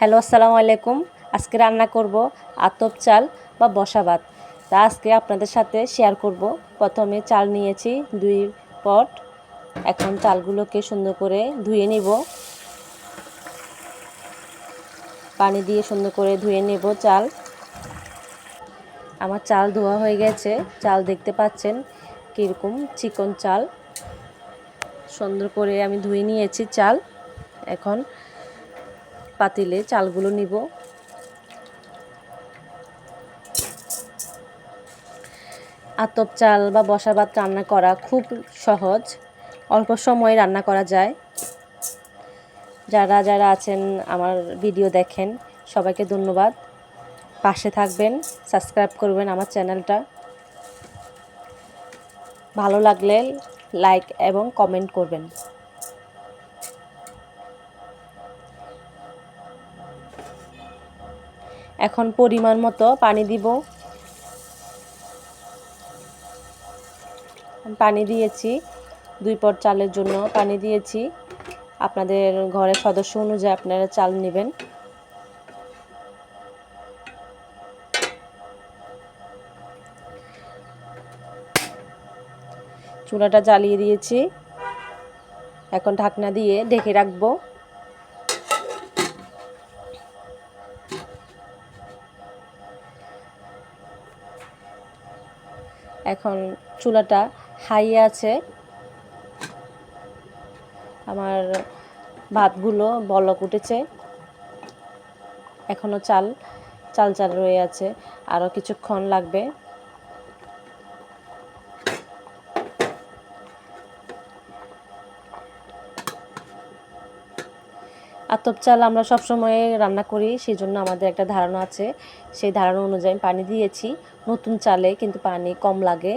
Hello, আসসালামু আলাইকুম। আজকে রান্না করব আতপ চাল বা বসা ভাত। তা আজকে আপনাদের সাথে শেয়ার করব। প্রথমে চাল নিয়েছি দুই পট। এখন চালগুলোকে সুন্দর করে ধুয়ে নেব। পানি দিয়ে সুন্দর করে ধুয়ে নেব চাল। আমার চাল ধোয়া হয়ে গেছে। চাল দেখতে পাচ্ছেন কীরকম চিকন চাল। সুন্দর করে আমি ধুয়ে নিয়েছি চাল। এখন পাতিলে চালগুলো নিব। আতপ চাল বা বসা ভাত রান্না করা খুব সহজ। অল্প সময়ে রান্না করা যায়। যারা যারা আছেন আমার ভিডিও দেখেন, সবাইকে ধন্যবাদ। পাশে থাকবেন, সাবস্ক্রাইব করবেন আমার চ্যানেলটা। ভালো লাগলে লাইক এবং কমেন্ট করবেন। এখন পরিমাণ মতো পানি দিব। পানি দিয়েছি, দুই পট চালের জন্য পানি দিয়েছি। আপনাদের ঘরের সদস্য অনুযায়ী আপনারা চাল নেবেন। চুলাটা জ্বালিয়ে দিয়েছি। এখন ঢাকনা দিয়ে ঢেকে রাখব। এখন চুলাটা হাই আছে। আমার ভাতগুলো বলক উঠেছে। এখনও চাল চাল চাল রয়ে আছে। আরও কিছুক্ষণ লাগবে। আতপ চাল আমরা সবসময় রান্না করি সেই জন্য আমাদের একটা ধারণা আছে। সেই ধারণা অনুযায়ী পানি দিয়েছি। নতুন চালে কিন্তু পানি কম লাগে।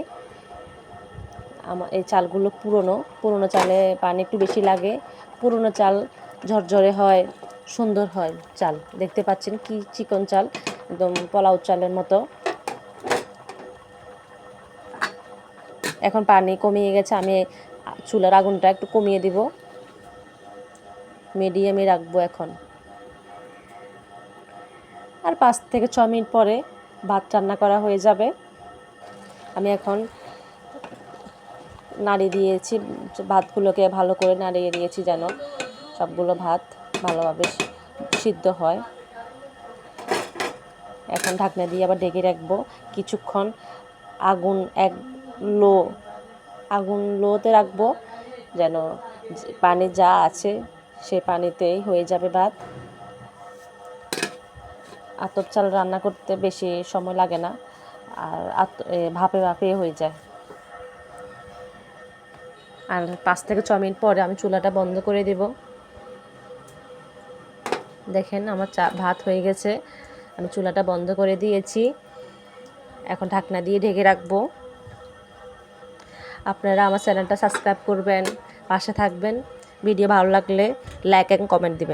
আমার এই চালগুলো পুরনো। পুরনো চালে পানি একটু বেশি লাগে। পুরনো চাল ঝরঝরে হয়, সুন্দর হয় চাল। দেখতে পাচ্ছেন কি চিকন চাল, একদম পোলাও চালের মতো। এখন পানি কমিয়ে গেছে, আমি চুলার আগুনটা একটু কমিয়ে দিব। মিডিয়ামে রাখব এখন। আর পাঁচ থেকে ছ মিনিট পরে ভাত রান্না করা হয়ে যাবে। আমি এখন নাড়ি দিয়েছি, ভাতগুলোকে ভালো করে নাড়িয়ে দিয়েছি যেন সবগুলো ভাত ভালোভাবে সিদ্ধ হয়। এখন ঢাকনা দিয়ে আবার ঢেকে রাখব। কিছুক্ষণ আগুন এক লো, আগুন লোতে রাখব যেন পানি যা আছে সে পানিতেই হয়ে যাবে ভাত। আতপ চাল রান্না করতে বেশি সময় লাগে না, আর ভাপে ভাপে হয়ে যায়। আর পাঁচ থেকে ছ মিনিট পরে আমি চুলাটা বন্ধ করে দেব। দেখেন আমার চা ভাত হয়ে গেছে, আমি চুলাটা বন্ধ করে দিয়েছি। এখন ঢাকনা দিয়ে ঢেকে রাখব। আপনারা আমার চ্যানেলটা সাবস্ক্রাইব করবেন, পাশে থাকবেন। ভিডিও ভালো লাগলে লাইক এবং কমেন্ট দিবেন।